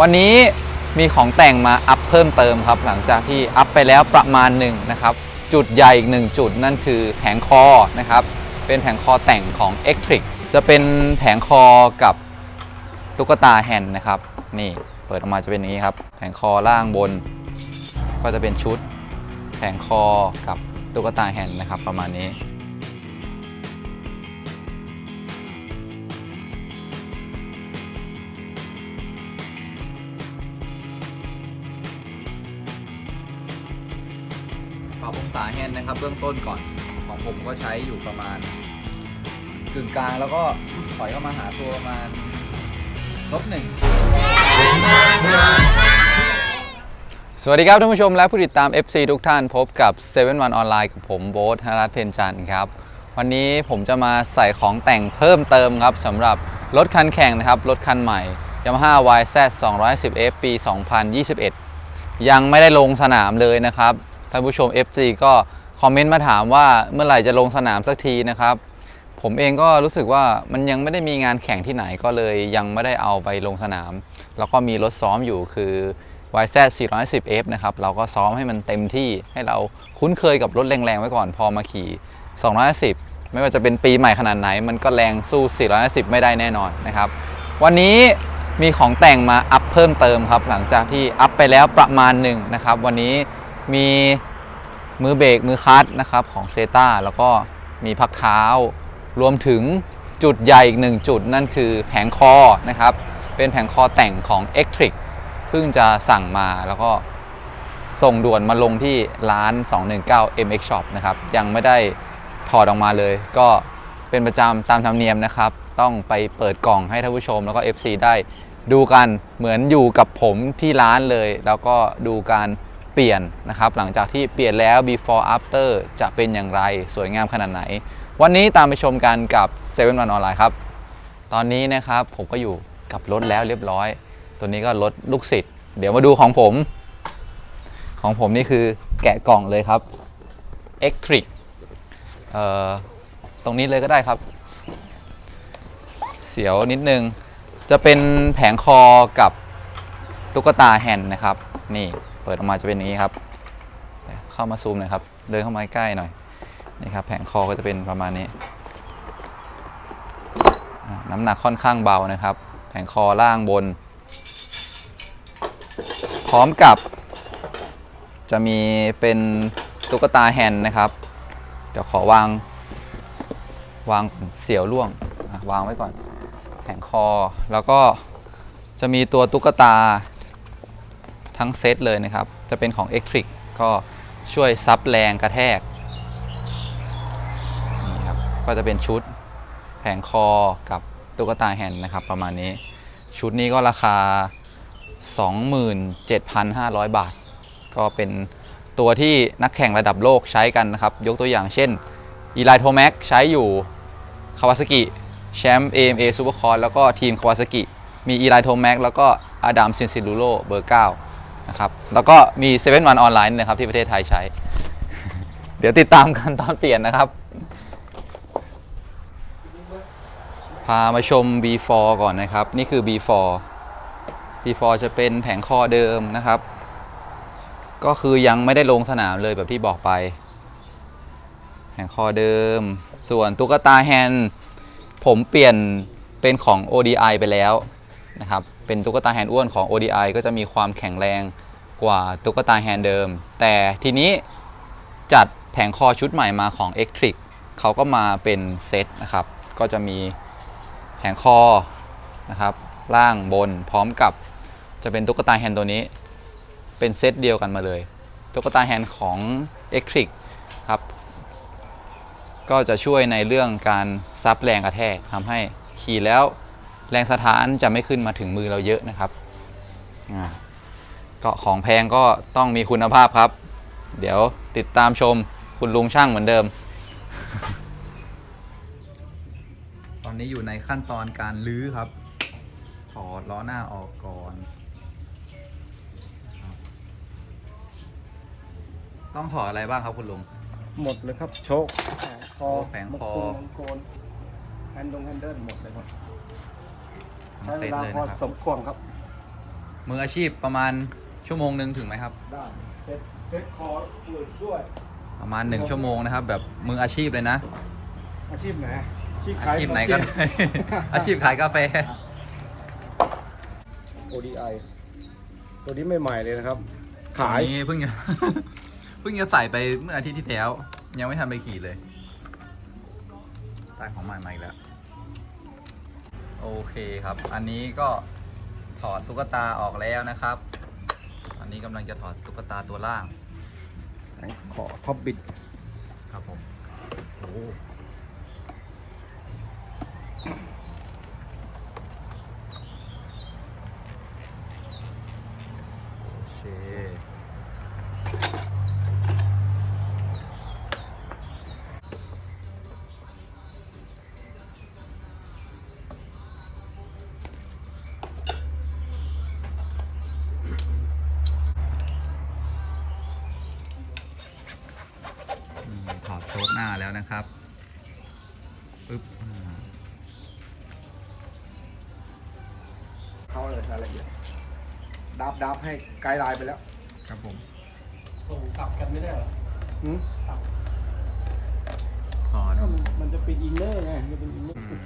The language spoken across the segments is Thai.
วันนี้มีของแต่งมาอัพเพิ่มเติมครับ หลังจากที่อัพไปแล้วประมาณหนึ่งนะครับ จุดใหญ่อีกหนึ่งจุดนั่นคือแผงคอนะครับ เป็นแผงคอแต่งของ e c t r i c จะเป็นแผงคอกับตุ๊กตาแฮนด์นะครับ นี่เปิดออกมาจะเป็นอย่างนี้ครับ แผงคอล่างบน ก็จะเป็นชุด แผงคอกับตุ๊กตาแฮนด์นะครับ ประมาณนี้ นะครับ เบื้องต้นก่อนของผมก็ใช้อยู่ประมาณกึ่งกลางแล้วก็ถอยเข้ามาหาตัวประมาณลบหนึ่งสวัสดีครับท่านผู้ชมและผู้ติดตาม FC ทุกท่านพบกับ7วันออนไลน์กับผมโบ๊ทธนรัตน์เพนจันทร์ครับ วันนี้ผมจะมาใส่ของแต่งเพิ่มเติมครับสำหรับรถคันแข่งนะครับ รถคันใหม่ Yamaha YZ 210F ปี 2021 ยังไม่ได้ลงสนามเลยนะครับ ท่านผู้ชม FC ก็ คอมเมนต์มาถามว่าเมื่อไหร่จะลงสนามสักทีนะครับ ผมเองก็รู้สึกว่ามันยังไม่ได้มีงานแข่งที่ไหนก็เลยยังไม่ได้เอาไปลงสนาม แล้วก็มีรถซ้อมอยู่คือ YZ 410F นะครับ เราก็ซ้อมให้มันเต็มที่ให้เราคุ้นเคยกับรถแรงๆไว้ก่อนพอมาขี่210ไม่ว่าจะเป็นปีใหม่ขนาดไหน มันก็แรงสู้410ไม่ได้แน่นอนนะครับ วันนี้มีของแต่งมาอัพเพิ่มเติมครับ หลังจากที่อัพไปแล้วประมาณหนึ่งนะครับ วันนี้มี มือเบรกมือคลัตช์นะครับของเซตาแล้วก็มีพักเท้ารวมถึงจุดใหญ่อีกหนึ่งจุดนั่นคือแผงคอนะครับ เป็นแผงคอแต่งของ e c t r i c เพิ่งจะสั่งมาแล้วก็ส่งด่วนมาลงที่ร้าน 219 MX Shop นะครับ ยังไม่ได้ถอดออกมาเลย ก็เป็นประจำตามธรรมเนียมนะครับ ต้องไปเปิดกล่องให้ท่านผู้ชมแล้วก็ FC ได้ดูกันเหมือนอยู่กับผมที่ร้านเลย แล้วก็ดูการ เปลี่ยนนะครับ หลังจากที่เปลี่ยนแล้ว before after จะเป็นอย่างไรสวยงามขนาดไหน วันนี้ตามไปชมกันกับ7 One ออนไลน์ครับ ตอนนี้นะครับผมก็อยู่กับรถแล้วเรียบร้อย ตัวนี้ก็รถลูกศิษย์เดี๋ยวมาดูของผม ของผมนี่คือแกะกล่องเลยครับ e c t r i c เอ่อตรงนี้เลยก็ได้ครับ เสียวนิดนึง จะเป็นแผงคอกับตุ๊กตาแฮนด์นะครับ นี่ เปิดออกมาจะเป็นอย่างนี้ครับ เข้ามาซูมหน่อยครับ เดินเข้ามาใกล้หน่อย นี่ครับแผงคอก็จะเป็นประมาณนี้ น้ำหนักค่อนข้างเบานะครับ แผงคอล่างบน พร้อมกับ จะมีเป็นตุ๊กตาแฮนด์นะครับ เดี๋ยวขอวาง วางเสียวล่วง วางไว้ก่อน แผงคอ แล้วก็จะมีตัวตุ๊กตา ทั้งเซตเลยนะครับ จะเป็นของ e c t r i c ก็ช่วยซับแรงกระแทกนี่ครับก็จะเป็นชุดแผงคอกับตุ๊กตาแฮนด์นะครับ ประมาณนี้ชุดนี้ก็ราคา 27,500 บาท ก็เป็นตัวที่นักแข่งระดับโลกใช้กันนะครับ ยกตัวอย่างเช่นอีไลโทแม็กใช้อยู่คาวาซากิแชมป์ AMA Super c o r แล้วก็ทีมคาวาซากิมีอีไลโทแม็กแล้วก็อดัมซินซิลูโรเบอร์ 9 นะครับแล้วก็มี7 One ออนไลน์นะครับที่ประเทศไทยใช้ เดี๋ยวติดตามกันตอนเปลี่ยนนะครับ พามาชม B4 ก่อนนะครับ นี่คือ B4 B4 จะเป็นแผงคอเดิมนะครับ ก็คือยังไม่ได้ลงสนามเลยแบบที่บอกไป แผงคอเดิม ส่วนตุ๊กตาแฮนด์ผมเปลี่ยนเป็นของ ODI ไปแล้วนะครับ เป็นตุ๊กตาแฮนด์อ้วนของ ODI ก็จะมีความแข็งแรงกว่าตุ๊กตาแฮนด์เดิม แต่ทีนี้จัดแผงคอชุดใหม่มาของ e c t r i c เขาก็มาเป็นเซตนะครับ ก็จะมีแผงคอนะครับล่างบนพร้อมกับจะเป็นตุ๊กตาแฮนด์ตัวนี้ เป็นเซตเดียวกันมาเลย ตุ๊กตาแฮนด์ของ e c t r i c ครับ ก็จะช่วยในเรื่องการซับแรงกระแทกทำให้ขี่แล้ว แรงสถานจะไม่ขึ้นมาถึงมือเราเยอะนะครับอ่าก็ของแพงก็ต้องมีคุณภาพครับ เดี๋ยวติดตามชมคุณลุงช่างเหมือนเดิม ตอนนี้อยู่ในขั้นตอนการลื้อครับ ถอดล้อหน้าออกก่อน ต้องถอดอะไรบ้างครับคุณลุง หมดเลยครับ โชคแผงคอแผงคอมงโกนแฮนดงแฮนเดิลหมดเลยครับ ทั้งใช้เซเวตลาเลยพอนะครับสมควรครับ มืออาชีพประมาณชั่วโมงหนึ่งถึงไหมครับ ได้เซ็ตเซ็ตคอฝืดด้วย ประมาณหนึ่งชั่วโมงนะครับ แบบมืออาชีพเลยนะ อาชีพไหนอาชีพอาขายชีพไหนก็ได้ อาชีพขายกาแฟ ODI ตัวนี้ใหม่ๆเลยนะครับ ขายตัวนี้เพิ่งจะ เพิ่งจะใส่ไปเมื่ออาทิตย์ที่แล้ว ยังไม่ทันไปขี่เลยใต้ของใหม่มาอีกแล้ว โอเคครับ อันนี้ก็ถอดตุ๊กตาออกแล้วนะครับ อันนี้กำลังจะถอดตุ๊กตาตัวล่าง ขอท็อปบิดครับผมโอ้โอ น้าแล้วนะครับปึ๊บอ่าเข้าเลยรายละเอียดดับดับให้ไกด์ไลน์ไปแล้ว ครับผม ส่งสับกันไม่ได้เหรอหืมสับถอดมันมันจะเป็นอินเนอร์ไงมันจะเป็นอินเนอร์อืม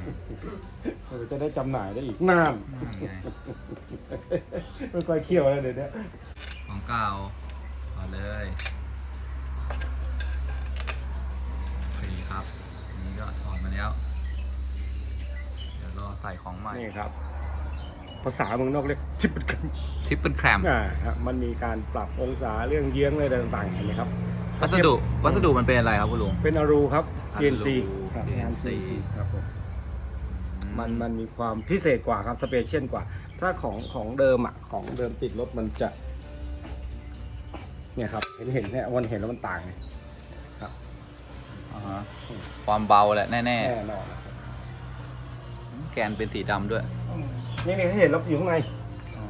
เออจะได้จำหน่ายได้อีกนานนั่นไงไม่ค่อยเคี่ยวแล้วเดี๋ยวนี้ของเก่าถอดเลย ใส่ของใหม่นี่ครับ ภาษาเมืองนอกเรียกชิปเป็นกันทิปเป็นแครมอ่าฮะมันมีการปรับองศาเรื่องเยื้องอะไรต่างๆเห็นไหมครับวัสดุวัสดุมันเป็นอะไรครับคุณลุง เป็นอรูครับอรู CNC ครับงาน CNC CNC ครับผมมันมันมีความพิเศษกว่าครับสเปเชียลกว่า ถ้าของของเดิมอะของเดิมติดรถมันจะ เนี่ยครับ เห็นเห็นเนี่ยวันเห็นแล้วมันต่างไงอ่าฮะความเบาแหละแน่แน่นอนนะครับๆ แกนเป็นสีดำด้วยนี่นี่ให้เห็นรถอยู่ข้างในอ๋อ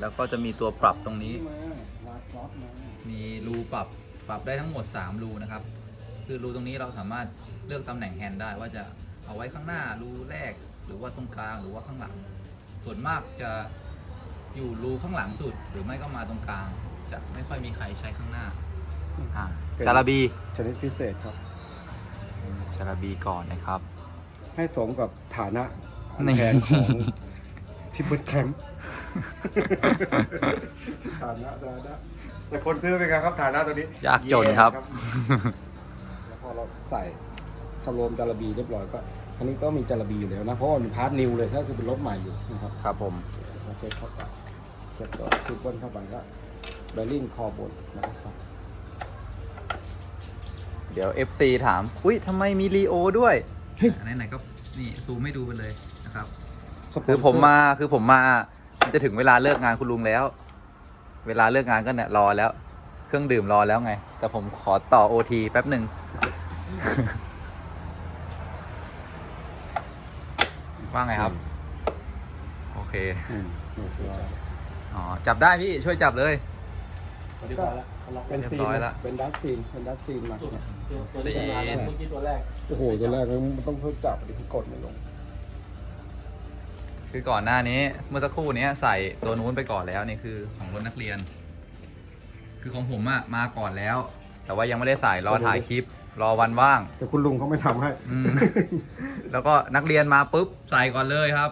แล้วก็จะมีตัวปรับตรงนี้มาลากล็อกมามีรูปรับปรับได้ทั้งหมด 3 รูนะครับ คือรูตรงนี้เราสามารถเลือกตำแหน่งแฮนด์ได้ว่าจะเอาไว้ข้างหน้ารูแรก หรือว่าตรงกลางหรือว่าข้างหลัง ส่วนมากจะอยู่รูข้างหลังสุด หรือไม่ก็มาตรงกลาง จะไม่ค่อยมีใครใช้ข้างหน้าอ่าจาราบีชนิดพิเศษครับ จาราบีก่อนนะครับ ให้สมกับฐานะนี่แทนของทิปเปิลแคมป์ฐานะฐานะแต่คนซื้อเป็นไงครับฐานะตัวนี้ยากจนครับแย่แล้วพอเราใส่สโลมจาระบีเรียบร้อยก็อันนี้ก็มีจาระบีอยู่แล้วนะ เพราะว่ามันพาร์ทนิวเลยถ้าคือเป็นรถใหม่อยู่นะครับครับผมเราเซ็ตเข้าไปเซ็ตตัวทิปเปิลเข้าไปก็แบริ่งคอบนแล้วก็ใส่เดี๋ยว FC ถาม อุ้ยทำไมมีรีโอด้วย ไหนๆก็นี่ซูมให้ดูไปเลยนะครับสปคืนอเซร์ผมมาคือผมมามันจะถึงเวลาเลิกงานคุณลุงแล้ว เวลาเลิกงานก็เนี่ยรอแล้ว เครื่องดื่มรอแล้วไง แต่ผมขอต่อโอทีแป๊บหนึ่ง ว่าไงครับ โอเค อืมนี่คืออ๋อ จับได้พี่ช่วยจับเลย เรียบร้อยแล้ว เขาล็อกเป็นซีนเรียบร้อยละ เป็นดัสซีนเป็นดัสซีนมาตัวเนี่ย ตัวนี้มาแล้วเมื่อกี้ตัวแรกโอ้โหตัวแรกมันต้องเพิ่มจับดิกดไม่ลง คือก่อนหน้านี้เมื่อสักครู่นี้ใส่ตัวนู้นไปก่อนแล้วนี่คือของรถนักเรียน คือของผมอะมาก่อนแล้ว แต่ว่ายังไม่ได้ใส่รอถ่ายคลิป รอวันว่าง แต่คุณลุงเขาไม่ทำให้ อืม แล้วก็นักเรียนมาปุ๊บใส่ก่อนเลยครับ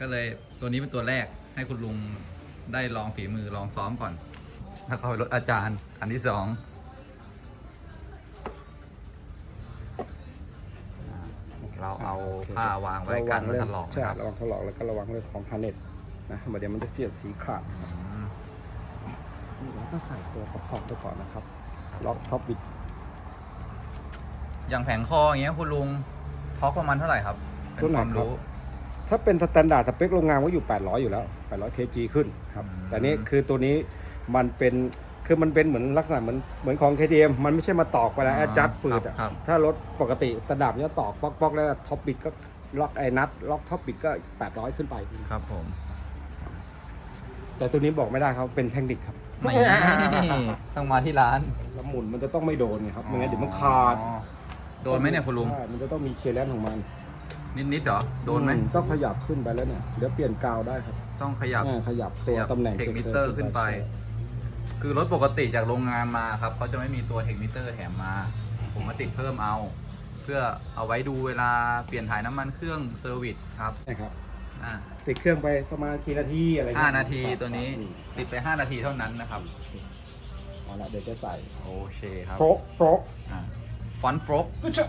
ก็เลยตัวนี้เป็นตัวแรกให้คุณลุงได้ลองฝีมือลองซ้อมก่อน แล้วก็รถอาจารย์อันที่สองอ่าเราเอาผ้าวางไว้กันมันถลอกใช่นะครับระวังถลอกแล้วก็ระวังเรื่องของฮาร์เน็ตนะเดี๋ยวมันจะเสียดสีขาดอืมนี่เราก็ใส่ตัวประกอบไปก่อนนะครับ ล็อกท็อปบิดอย่างแผงคออย่างเงี้ยคุณลุงท็อกประมาณเท่าไหร่ครับเป็นความรู้ถ้าเป็นสแตนดาร์ดสเปคโรงงานก็อยู่ 800 อยู่แล้ว 800 kg ขึ้นครับอืมแต่นี้คือตัวนี้ มันเป็นคือมันเป็นเหมือนลักษณะเหมือนเหมือนของ KTM มันไม่ใช่มาตอกไปแล้วแอดจัดฝืดอะครับ ถ้ารถปกติสแตนดาร์ดเนี่ยตอกป๊อกๆแล้วท็อปบิดก็ล็อกไอ้นัทล็อกท็อปบิดก็ 800 ขึ้นไป ครับผมแต่ตัวนี้บอกไม่ได้ครับเป็นเทคนิคครับไม่ต้องมาที่ร้าน แล้วหมุนมันจะต้องไม่โดนไงครับไม่งั้นเดี๋ยวมันขาดอ๋อโดนไหมเนี่ยคุณลุง ใช่มันจะต้องมีเคลียร์แลนซ์ของมันนิดๆเหรอ โดนไหม อืต้องขยับขึ้นไปแล้วเนี่ยเดี๋ยวเปลี่ยนกาวได้ครับต้องขยับ อ่าขยับตัวขยับตำแหน่ง เทคมิเตอร์ขึ้นไป คือรถปกติจากโรงงานมาครับเขาจะไม่มีตัวเทคมิเตอร์แถมมา ผมมาติดเพิ่มเอา เพื่อเอาไว้ดูเวลาเปลี่ยนถ่ายน้ำมันเครื่องเซอร์วิสครับใช่ครับ อ่าติดเครื่องไปประมาณกี่นาทีอะไรเงี้ยห้านาทีตัวนี้ติดไป 5 นาทีเท่านั้นนะครับ เอาละเดี๋ยวจะใส่โอเคครับโฟกโฟกฟอนฟรบก็จะ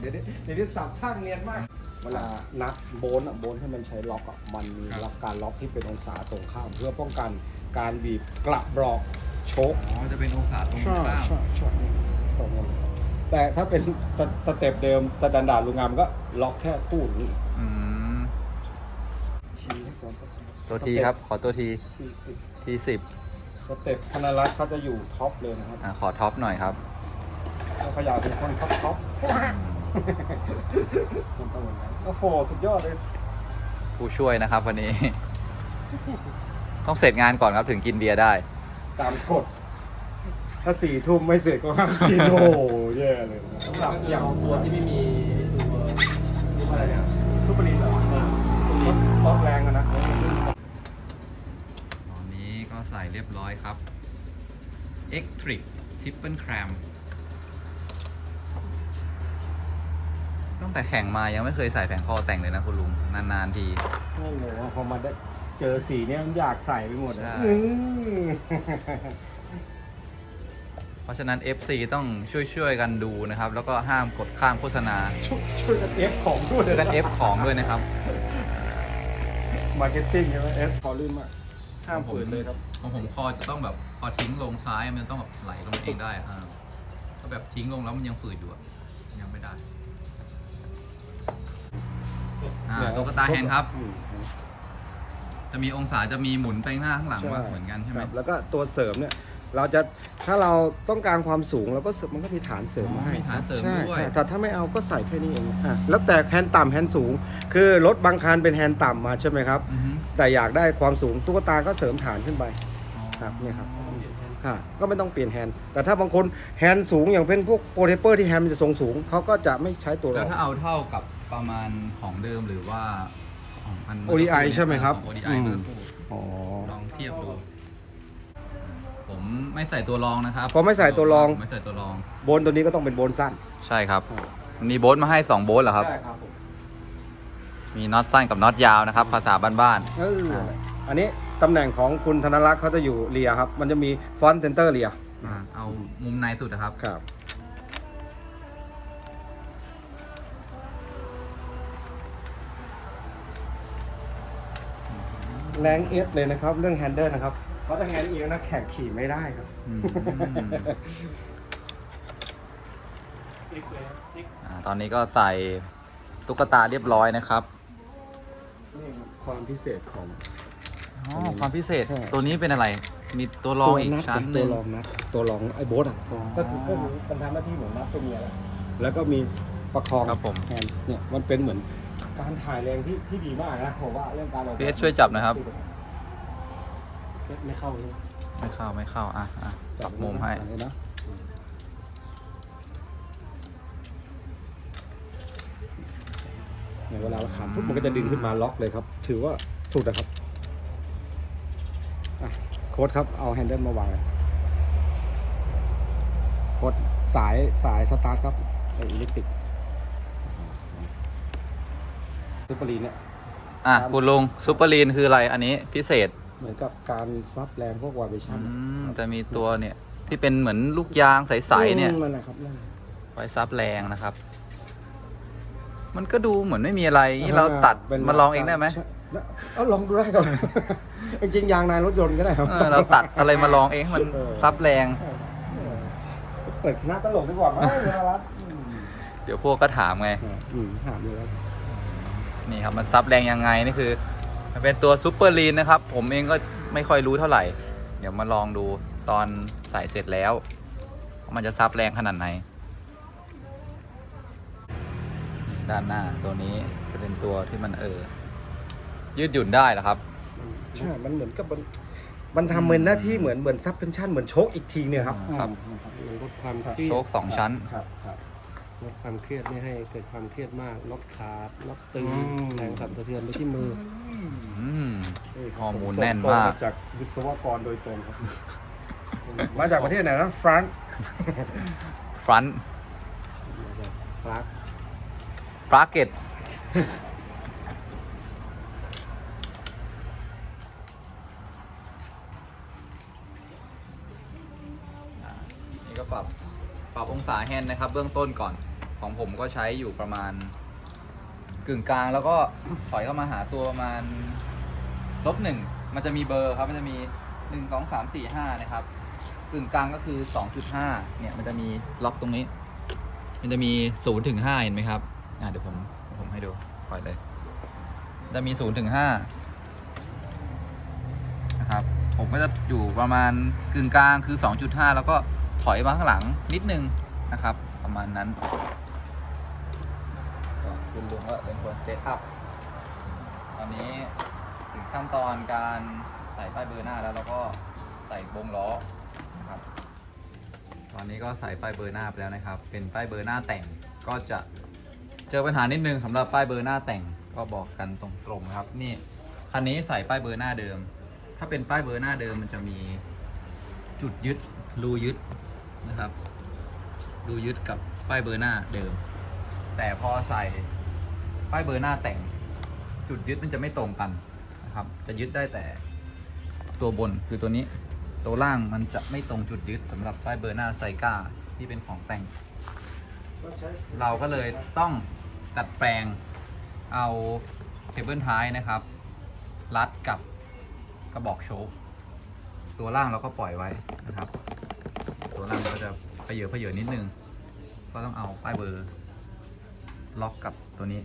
เดี๋ยวนี้เดี๋ยวนี้สับท่างเนียนมาก เวลานับโบนอะโบนให้มันใช้ล็อกอะมันมีล็อกการล็อกที่เป็นองศาตรงข้ามเพื่อป้องกัน การบีบกระบอกโชกอ๋อจะเป็นองศาตรงใช่ข้ามใช่ใช่ตรงกันแต่ถ้าเป็นสสเต็ปเดิมสแตนดาร์ดโรงงานมันก็ล็อกแค่ตู้นี้อืมทีให้ก่อนตัวทีครับ ขอตัวทีทีสิบทีสิบสเต็ปพนารัตเขาจะอยู่ท็อปเลยนะครับอ่าขอท็อปหน่อยครับถ้าขยายเป็นคนท็อปท็อปมันต้องอย่างนั้นโอ้โหสุดยอดเลย ผู้ช่วยนะครับวันนี้ ต้องเสร็จงานก่อนครับถึงกินเบียร์ได้ ตามกฎถ้าสี่ทุ่มไม่เสร็จก็ห้ามกินโอ้โหแย่เลยสำหรับอย่างตัวที่ไม่มีตัวนี่อะไรเนี่ยซุปเปอร์ลีนเหรอรถรถแรงอะนะตอนนี้ก็ใส่เรียบร้อยครับ e c t r i c Triple Cram ตั้งแต่แข่งมายังไม่เคยใส่แผงคอแต่งเลยนะคุณลุง นาน ๆ ที โอ้โหพอมาได้ เจอสีเนี้ยมันอยากใส่ไปหมดอะใช่ อืมเพราะฉะนั้น FC ต้องช่วยๆกันดูนะครับ แล้วก็ห้ามกดข้ามโฆษณาช่วยช่วยกันเอฟของด้วยช่วยกัน F ของด้วยนะครับ มาร์เก็ตติ้งใช่ไหมเอฟพอลื่นมากห้ามฝืนเลยครับ ของผมคอจะต้องแบบพอทิ้งลงซ้ายมันต้องแบบไหลลงเองได้อะอ่าถ้าแบบทิ้งลงแล้วมันยังฝืดอยู่อะยังไม่ได้อ่าตุ๊กตาแฮนด์ครับ อืม จะมีองศาจะมีหมุนไปข้างหน้าข้างหลังใช่ว่าเหมือนกันใช่ไหมครับแล้วก็ตัวเสริมเนี่ยเราจะถ้าเราต้องการความสูงเราก็เสริมมันก็มีฐานเสริมมาให้มีฐานเสริมใช่ด้วยใช่แต่ถ้าไม่เอาก็ใส่แค่นี้เองอะแล้วแต่แฮนด์ต่ำแฮนด์สูง คือรถบางคันเป็นแฮนด์ต่ำมาใช่ไหมครับ อือฮึแต่อยากได้ความสูงตุ๊กตาก็เสริมฐานขึ้นไป ครับเนี่ยครับค่ะก็ไม่ต้องเปลี่ยนแฮนด์แต่ถ้าบางคนแฮนด์สูงอย่างเป็นพวกโปรเทปเปอร์ที่แฮนด์มันจะทรงสูงเขาก็จะไม่ใช้ตัวรแล้อวงถ้าเอาเท่ากับประมาณของเดิมหรือว่าข องอัน ODI ใช่ไหมครับของ ODI อืมเมื่อสักครู่อ๋อลองเทียบดู ผมไม่ใส่ตัวรองนะครับพอไม่ใส่ตัวรอง ไม่ใส่ตัวรอง โบนตัวนี้ก็ต้องเป็นโบนสั้นใช่ครับ มีโบ๊ทมาให้ 2 โบ๊ทเหรอครับ ใช่ครับผมมีน็อตสั้นกับน็อตยาวนะครับ ภาษาบ้านเอออันนี้ตำแหน่งของคุณธนรักษ์เขาจะอยู่เรียครับ มันจะมีฟอนต์เซนเตอร์เรียๆอ่าเอามุมในสุดนะครับ ครับ แรงเอสเลยนะครับ เรื่องแฮนเดิลนะครับเพราะถ้าแฮนด์เอียงนะแข่งขี่ไม่ได้ครับอืมติ๊กเลยติ๊กอ่าตอนนี้ก็ใส่ตุ๊กตาเรียบร้อยนะครับนี่ความพิเศษของ อ๋อความพิเศษใช่ ตัวนี้เป็นอะไร มีตัวรองอีกนัดชั้นหตันึ่วง รองนัดตัวรองไอ้โบ๊ทอะก็คือก็คือมันทำหน้าที่เหมือนนัดตัวเมียแหละแล้วก็มีประคองครับผม แฮนด์เนี่ยมันเป็นเหมือน การถ่ายแรงที่ที่ดีมากนะผมว่าเรื่องการออกแบบพี่เอสช่วยจับหนะครับ ไม่เข้าเลยไม่เข้าไม่เข้าอะอะปรับมุมให้เลยนะเนี่ยเวลาเราขับปุ๊บมันก็จะดึงขึ้นมาล็อกเลยครับ ถือว่าสุดนะครับอะโค้ดครับ เอาแฮนเดิลมาวางเลยโค้ดสายสายสตาร์ทครับไอ้อิเล็กทริก ซูเปอร์ลีนเนี่ย อะคุณลุงซูเปอร์ลีนคืออะไรอันนี้พิเศษเหมือนกับการซับแรงพวกวาเบชั่อืนมจะมีตัวเนี่ยที่เป็นเหมือนลูกยางใสๆเนี่ยนั่นแหละครับนั่นแหละไว้ซับแรงนะครับ มันก็ดูเหมือนไม่มีอะไรนี่เราตัดป็นมาลองเองได้ไหมใช่เอาลองดูได้ก่อน จริงๆยางในรถยนต์ก็ได้ครับ เออเราตัดอะไรมาลองเองให้มันเออ ซับแรง เปิดหน้าตลกดีกว่าไหมเวลารัดเดี๋ยวพวกก็ถามไง อืมถามอยู่แล้ว นี่ครับมันซับแรงยังไงนี่คือ มันเป็นตัวซูเปอร์ลีนนะครับ ผมเองก็ไม่ค่อยรู้เท่าไหร่ เดี๋ยวมาลองดูตอนใส่เสร็จแล้วว่ามันจะซับแรงขนาดไหน ด้านหน้าตัวนี้จะเป็นตัวที่มันเออ ยืดหยุ่นได้เหรอครับ ใช่ มันเหมือนกับมันมันทำเหมือนหน้าที่เหมือนเหมือนซับเพนชั่นเหมือนโชคอีกทีเนี่ยครับ ครับอืมลดความโชคสองชั้น ครับครับ ลดความเครียดไม่ให้เกิดความเครียดมากลดขาดลดตึงอืม แรงสั่นสะเทือนไปที่มืออืมนี่ครับข้อมูลผแน่นส่งตรงมากจากวิศวกรโดยตรงครับ มาจากประเทศไหนนะฟรานซ์ฟรอนต์ปลั๊กปราเกตนี่ก็ปรับ ปรับองศาแฮนด์นะครับ เบื้องต้นก่อน ของผมก็ใช้อยู่ประมาณกึ่งกลางแล้วก็ถอยเข้ามาหาตัวประมาณลบหนึ่งมันจะมีเบอร์ครับมันจะมีหนึ่งสองสามสี่ห้านะครับกึ่งกลางก็คือสองจุดห้าเนี่ยมันจะมีล็อกตรงนี้ มันจะมีศูนย์ถึงห้าเห็นไหมครับอ่าเดี๋ยวผมผมให้ดูปล่อยเลย จะมีศูนย์ถึงห้านะครับผมก็จะอยู่ประมาณกึ่งกลางคือ 2.5 แล้วก็ถอยมาข้างหลังนิดนึงนะครับ ประมาณนั้น ก็คุณลุงก็เป็นคนเซตอัพตอนนี้ถึงขั้นตอนการใส่ป้ายเบอร์หน้าแล้วเราก็ใส่บงล้อนะครับ ตอนนี้ก็ใส่ป้ายเบอร์หน้าไปแล้วนะครับ เป็นป้ายเบอร์หน้าแต่งก็จะเจอปัญหานิดนึงสำหรับป้ายเบอร์หน้าแต่งก็บอกกันตรงๆครับนี่คันนี้ใส่ป้ายเบอร์หน้าเดิม ถ้าเป็นป้ายเบอร์หน้าเดิมมันจะมีจุดยึดรูยึดนะครับรูยึดกับป้ายเบอร์หน้าเดิม แต่พอใส่ป้ายเบอร์หน้าแต่ง จุดยึดมันจะไม่ตรงกันนะครับ จะยึดได้แต่ตัวบนคือตัวนี้ ตัวล่างมันจะไม่ตรงจุดยึดสำหรับป้ายเบอร์หน้าไซก้าที่เป็นของแต่ง เราก็เลยต้องดัดแปลงเอาเคเบิลท้ายนะครับ รัดกับกระบอกโชคตัวล่างเราก็ปล่อยไว้นะครับ ตัวล่างก็จะเพเยอเพเยอนิดนึง ก็ต้องเอาป้ายเบอร์ ล็อกกับตัวนี้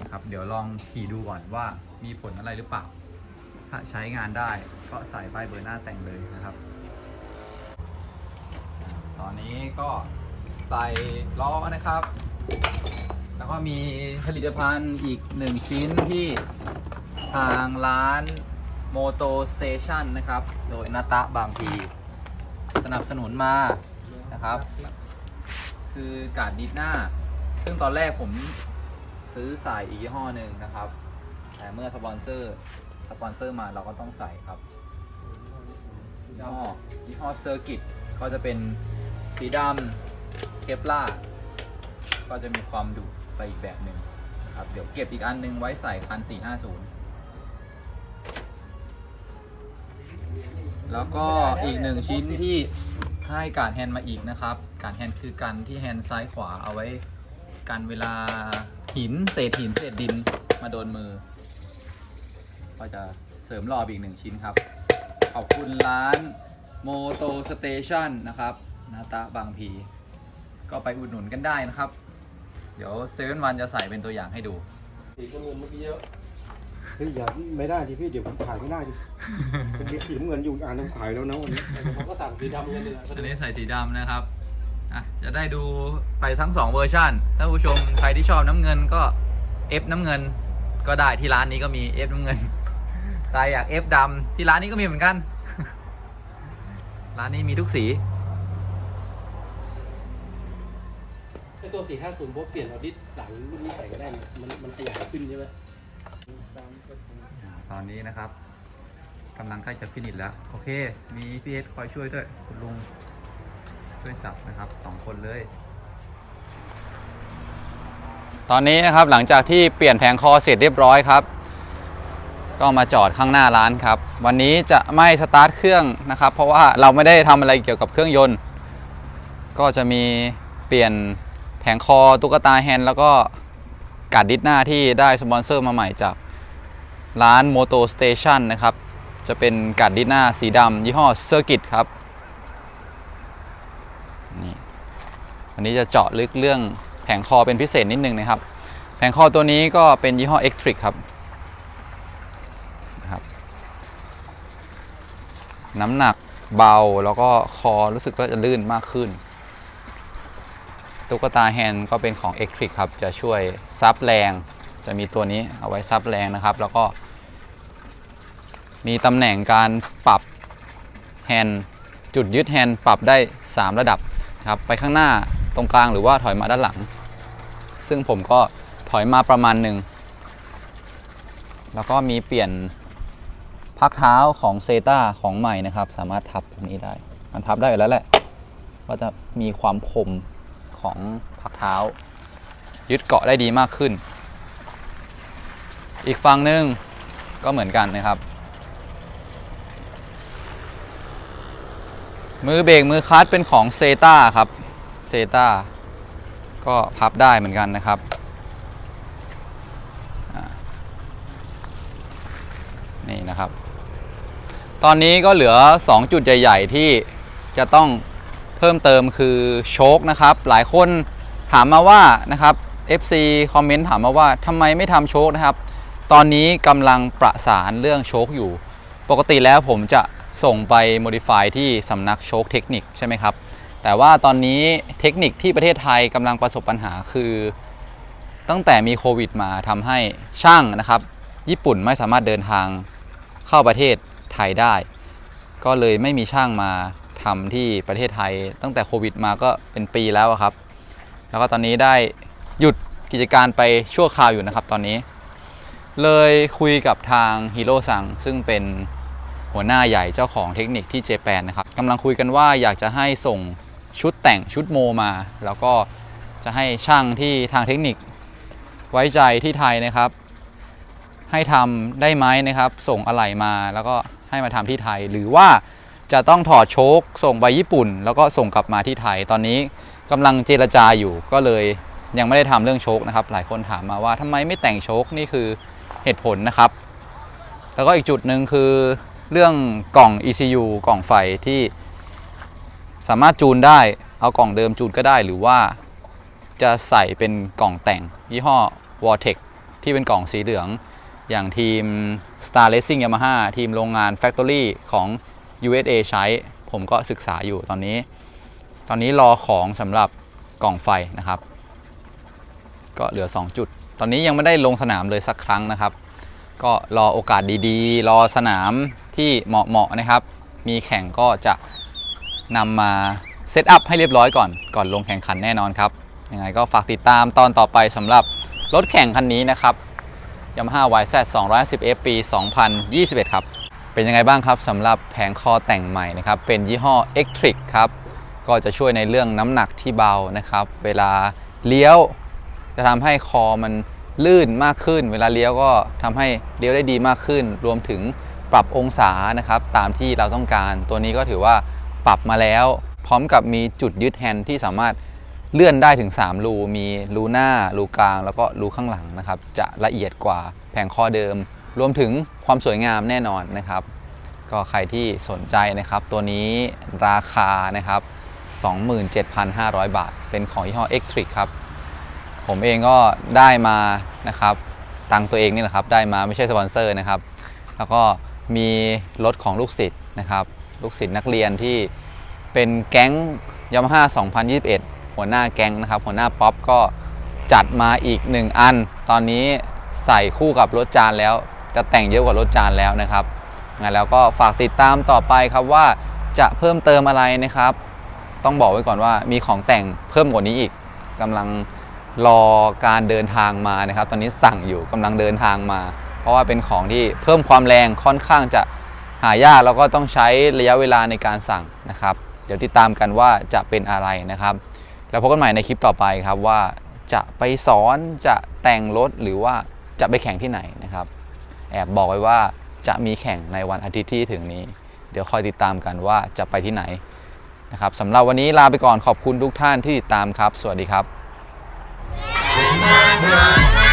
นะครับ เดี๋ยวลองขี่ดูก่อนว่ามีผลอะไรหรือเปล่า ถ้าใช้งานได้ก็ใส่ป้ายเบอร์หน้าแต่งเลยนะครับ ตอนนี้ก็ใส่ล้อนะครับ แล้วก็มีผลิตภัณฑ์อีกหนึ่งชิ้นที่ทางร้าน Moto Station นะครับ โดยนาตะบางพี สนับสนุนมานะครับ คือการดดิสหน้า ซึ่งตอนแรกผมซื้อใส่อีกยี่ห้อหนึ่งนะครับ แต่เมื่อสปอนเซอร์สปอนเซอร์มาเราก็ต้องใส่ครับยี่ห้อยี่ห้อเซอร์กิตก็จะเป็นสีดำเคปลาก็จะมีความดุไปอีกแบบหนึ่งครับเดี๋ยวเก็บอีกอันหนึงไว้ใส่คัน 450 แล้วก็อีกหนึ่งชิ้นที่ให้การแฮนด์มาอีกนะครับ การแฮนด์คือกันที่แฮนด์ซ้ายขวาเอาไว้ กันเวลาหินเศษหินเศษดินมาโดนมือ ก็จะเสริมรอบอีกหนึ่งชิ้นครับ ขอบคุณร้านโมโตสเตชันนะครับนาตาบางพีก็ไปอุดหนุนกันได้นะครับ เดี๋ยวเซเว่นวันจะใส่เป็นตัวอย่างให้ดูสีน้ำเงินเมื่อกี้เยอะเฮ้ยอย่าไม่ได้ดิพี่เดี๋ยวผมถ่ายไม่ได้ดิผมมีสีน้ำเงินอยู่อ่านน้ำขายแล้วนะวันนี้ผมก็สั่งสีดำเงินเลยอันนี้ใส่สีดำนะครับ อะจะได้ดูไปทั้ง 2 เวอร์ชันถ้าผู้ชมใครที่ชอบน้ำเงินก็ F น้ำเงินก็ได้ที่ร้านนี้ก็มี F น้ำเงินใครอยาก F ดำที่ร้านนี้ก็มีเหมือนกัน ร้านนี้มีทุกสีไอตัว 450โบทเปลี่ยนเอาดิสหลังรุ่นนี้ใส่ก็ได้นะมันมันขยายขึ้นใช่ไหมตอนนี้นะครับกำลังใกล้จะฟินิชแล้ว โอเค มีพี่เอสคอยช่วยด้วยคุณลุง ช่วยจับนะครับสองคนเลย ตอนนี้นะครับหลังจากที่เปลี่ยนแผงคอเสร็จเรียบร้อยครับ ก็มาจอดข้างหน้าร้านครับ วันนี้จะไม่สตาร์ทเครื่องนะครับ เพราะว่าเราไม่ได้ทำอะไรเกี่ยวกับเครื่องยนต์ ก็จะมีเปลี่ยนแผงคอตุ๊กตาแฮนด์แล้วก็กาดดิสหน้าที่ได้สปอนเซอร์มาใหม่จากร้าน Moto Station นะครับ จะเป็นกาดดิสหน้าสีดำยี่ห้อ Circuit ครับ วันนี้จะเจาะลึกเรื่องแผงคอเป็นพิเศษนิดนึงนะครับ แผงคอตัวนี้ก็เป็นยี่ห้อ Ectric ครับนะครับ น้ำหนักเบาแล้วก็คอรู้สึกว่าจะลื่นมากขึ้น ตุ๊กตาแฮนด์ก็เป็นของ Ectric ครับ จะช่วยซับแรง จะมีตัวนี้เอาไว้ซับแรงนะครับ แล้วก็ มีตำแหน่งการปรับแฮนด์จุดยึดแฮนด์ปรับได้ 3 ระดับครับ ไปข้างหน้า ตรงกลางหรือว่าถอยมาด้านหลัง ซึ่งผมก็ถอยมาประมาณหนึ่ง แล้วก็มีเปลี่ยนพักเท้าของเซตาของใหม่นะครับ สามารถทับตรงนี้ได้ มันพับได้อยู่แล้วแหละ ก็จะมีความคมของพักเท้า ยึดเกาะได้ดีมากขึ้น อีกฝั่งหนึ่งก็เหมือนกันนะครับ มือเบรกมือคลัตช์เป็นของเซตาครับ เซตาก็พับได้เหมือนกันนะครับ นี่นะครับ ตอนนี้ก็เหลือ 2 จุดใหญ่ ๆ ที่จะต้องเพิ่มเติมคือโชคนะครับ หลายคนถามมาว่านะครับ FC คอมเมนต์ถามมาว่าทำไมไม่ทำโชคนะครับ ตอนนี้กำลังประสานเรื่องโชคอยู่ ปกติแล้วผมจะส่งไป modify ที่สำนักโชคเทคนิคใช่ไหมครับ แต่ว่าตอนนี้เทคนิคที่ประเทศไทยกำลังประสบปัญหาคือ ตั้งแต่มีโควิดมาทำให้ช่างนะครับ ญี่ปุ่นไม่สามารถเดินทางเข้าประเทศไทยได้ ก็เลยไม่มีช่างมาทำที่ประเทศไทย ตั้งแต่โควิดมาก็เป็นปีแล้วครับ แล้วก็ตอนนี้ได้หยุดกิจการไปชั่วคราวอยู่นะครับตอนนี้ เลยคุยกับทางฮีโร่ซังซึ่งเป็นหัวหน้าใหญ่เจ้าของเทคนิคที่เจแปนนะครับกำลังคุยกันว่าอยากจะให้ส่ง ชุดแต่งชุดโมมา แล้วก็จะให้ช่างที่ทางเทคนิคไว้ใจที่ไทยนะครับ ให้ทำได้ไหมนะครับ ส่งอะไหล่มาแล้วก็ให้มาทำที่ไทย หรือว่าจะต้องถอดโชคส่งไปญี่ปุ่น แล้วก็ส่งกลับมาที่ไทย ตอนนี้กำลังเจรจาอยู่ก็เลยยังไม่ได้ทำเรื่องโชคนะครับ หลายคนถามมาว่าทำไมไม่แต่งโชคนี่คือเหตุผลนะครับ แล้วก็อีกจุดหนึ่งคือเรื่องกล่อง ECU กล่องไฟที่ สามารถจูนได้เอากล่องเดิมจูนก็ได้หรือว่าจะใส่เป็นกล่องแต่งยี่ห้อ Vortex ที่เป็นกล่องสีเหลือง อย่างทีม Star Racing Yamaha ทีมโรงงาน Factory ของ USA ใช้ ผมก็ศึกษาอยู่ตอนนี้ ตอนนี้รอของสำหรับกล่องไฟนะครับ ก็เหลือ 2 จุด ตอนนี้ยังไม่ได้ลงสนามเลยสักครั้งนะครับ ก็รอโอกาสดีๆ รอสนามที่เหมาะๆนะครับ มีแข่งก็จะ นำมาเซตอัพให้เรียบร้อยก่อนก่อนลงแข่งขันแน่นอนครับยังไงก็ฝากติดตามตอนต่อไปสำหรับรถแข่งคันนี้นะครับ Yamaha YZ 210F ปี 2021 ครับ เป็นยังไงบ้างครับสำหรับแผงคอแต่งใหม่นะครับ เป็นยี่ห้อ e c t r i c ครับ ก็จะช่วยในเรื่องน้ำหนักที่เบานะครับ เวลาเลี้ยวจะทำให้คอมันลื่นมากขึ้น เวลาเลี้ยวก็ทำให้เลี้ยวได้ดีมากขึ้น รวมถึงปรับองศานะครับ ตามที่เราต้องการ ตัวนี้ก็ถือว่า ปรับมาแล้ว พร้อมกับมีจุดยึดแฮนด์ที่สามารถเลื่อนได้ถึง 3 รู มีรูหน้า รูกลาง แล้วก็รูข้างหลังนะครับ จะละเอียดกว่าแผงคอเดิม รวมถึงความสวยงามแน่นอนนะครับ ก็ใครที่สนใจนะครับ ตัวนี้ราคานะครับ 27,500 บาท เป็นของยี่ห้อ e c t r i c ครับ ผมเองก็ได้มานะครับ ตังตัวเองนี่แหละครับ ได้มาไม่ใช่สปอนเซอร์นะครับ แล้วก็มีรถของลูกศิษย์นะครับ ลูกศิษย์นักเรียนที่เป็นแก๊งยามาฮ่า2021 หัวหน้าแก๊งนะครับ หัวหน้าป๊อปก็จัดมาอีก 1 อัน ตอนนี้ใส่คู่กับรถจานแล้ว จะแต่งเยอะกว่ารถจานแล้วนะครับงั้นแล้วก็ฝากติดตามต่อไปครับว่าจะเพิ่มเติมอะไรนะครับ ต้องบอกไว้ก่อนว่ามีของแต่งเพิ่มกว่านี้อีกกำลังรอการเดินทางมานะครับ ตอนนี้สั่งอยู่กำลังเดินทางมา เพราะว่าเป็นของที่เพิ่มความแรงค่อนข้างจะ หายากแล้วก็ต้องใช้ระยะเวลาในการสั่งนะครับ เดี๋ยวติดตามกันว่าจะเป็นอะไรนะครับ แล้วพบกันใหม่ในคลิปต่อไปครับว่าจะไปสอนจะแต่งรถหรือว่าจะไปแข่งที่ไหนนะครับ แอบบอกไว้ว่าจะมีแข่งในวันอาทิตย์ที่ถึงนี้ เดี๋ยวคอยติดตามกันว่าจะไปที่ไหนนะครับสำหรับวันนี้ลาไปก่อนขอบคุณทุกท่านที่ติดตามครับ สวัสดีครับ Bye.